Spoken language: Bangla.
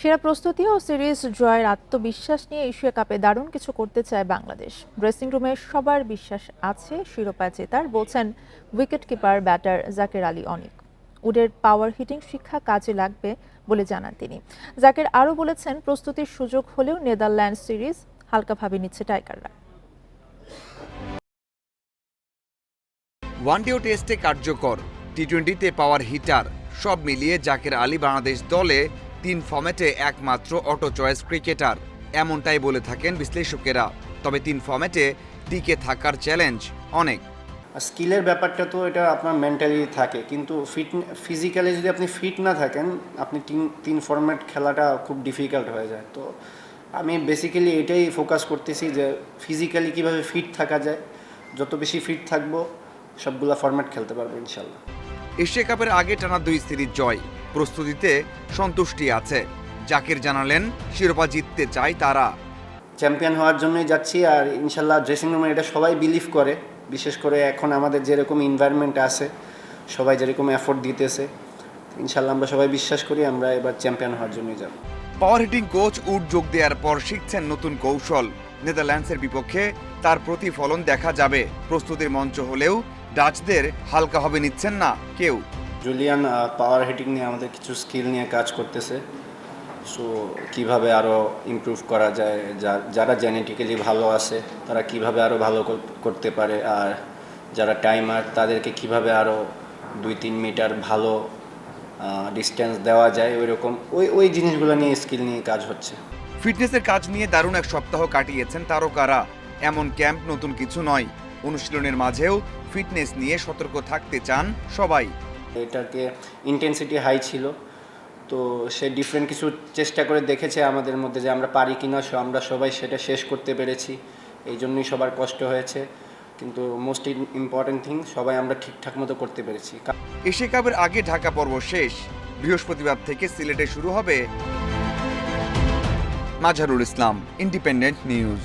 সেরা প্রস্তুতি ও সিরিজ জয়ের আত্মবিশ্বাস নিয়ে এশিয়া কাপে দারুণ কিছু করতে চায় বাংলাদেশ। ড্রেসিং রুমে সবার বিশ্বাস আছে শিরোপা জেতার, বলছেন wicket keeper batter Jaker Ali Anik. উডের power hitting শিক্ষা কাজে লাগবে বলে জানান তিনি। জাকের আরও বলেছেন, প্রস্তুতির সুযোগ হলেও নেদারল্যান্ড সিরিজ হালকাভাবে নিচ্ছে টাইগাররা। ওয়ানডে ও টেস্টে কার্যকর টি টোয়েন্টিতে পাওয়ার হিটার সব মিলিয়ে জাকের আলী বাংলাদেশ দলে তিন ফর্ম্যাটে একমাত্র অটো চয়েস ক্রিকেটার। এমনটাই বলে থাকেন বিশ্লেষকেরা। তবে তিন ফর্ম্যাটে টিকে থাকার চ্যালেঞ্জ অনেক। স্কিলের ব্যাপারটা তো এটা আপনার মেন্টালি থাকে। কিন্তু ফিট ফিজিক্যালি যদি আপনি ফিট না থাকেন আপনি তিন তিন ফর্ম্যাট খেলাটা খুব ডিফিকাল্ট হয়ে যায়। তো আমি বেসিক্যালি এটাই ফোকাস করতেছি যে ফিজিক্যালি কীভাবে ফিট থাকা যায়। যত বেশি ফিট থাকব সবগুলা ফর্ম্যাট খেলতে পারব ইনশাল্লাহ। এশিয়া কাপের আগে টানা দুই সিরিজ জয়। প্রস্তুতিতে সন্তুষ্টি আছে। জাকির জানালেন শিরোপা জিততে চায় তারা। চ্যাম্পিয়ন হওয়ার জন্যই যাচ্ছি আর ইনশাল্লাহ ড্রেসিং রুমে এটা সবাই বিলিভ করে। বিশেষ করে এখন আমাদের যেরকম ইনভায়রনমেন্ট আছে সবাই যেরকম এফোর্ট দিতেছে ইনশাল্লাহ আমরা সবাই বিশ্বাস করি আমরা এবার চ্যাম্পিয়ন হওয়ার জন্যই যাব। পাওয়ার হিটিং কোচ উড যোগ দেওয়ার পর শিখছেন নতুন কৌশল। নেদারল্যান্ডসের বিপক্ষে তার প্রতিফলন দেখা যাবে। প্রস্তুতির মঞ্চ হলেও ডাচদের হালকা হবে নিচ্ছেন না কেউ। জুলিয়ান পাওয়ার হিটিং নিয়ে আমাদের কিছু স্কিল নিয়ে কাজ করতেছে। সো কীভাবে আরও ইমপ্রুভ করা যায় যারা জেনেটিক্যালি ভালো আছে, তারা কীভাবে আরও ভালো করতে পারে, আর যারা টাইমার তাদেরকে কীভাবে আরও দুই তিন মিটার ভালো ডিস্টেন্স দেওয়া যায় ওই রকম ওই ওই জিনিসগুলো নিয়ে স্কিল নিয়ে কাজ হচ্ছে। ফিটনেসের কাজ নিয়ে দারুণ এক সপ্তাহ কাটিয়েছেন তারকারা। এমন ক্যাম্প নতুন কিছু নয়। অনুশীলনের মাঝেও ফিটনেস নিয়ে সতর্ক থাকতে চান সবাই। এটাকে ইন্টেন্সিটি হাই ছিল। তো সে ডিফারেন্ট কিছু চেষ্টা করে দেখেছে আমাদের মধ্যে যে আমরা পারি কিনা, সো আমরা সবাই সেটা শেষ করতে পেরেছি। এই জন্যই সবার কষ্ট হয়েছে। কিন্তু মোস্ট ইম্পর্টেন্ট থিং সবাই আমরা ঠিকঠাক মতো করতে পেরেছি। এশিয়া কাপের আগে ঢাকা পর্ব শেষ। বৃহস্পতিবার থেকে সিলেটে শুরু হবে মাঝারুল ইসলাম ইন্ডিপেন্ডেন্ট নিউজ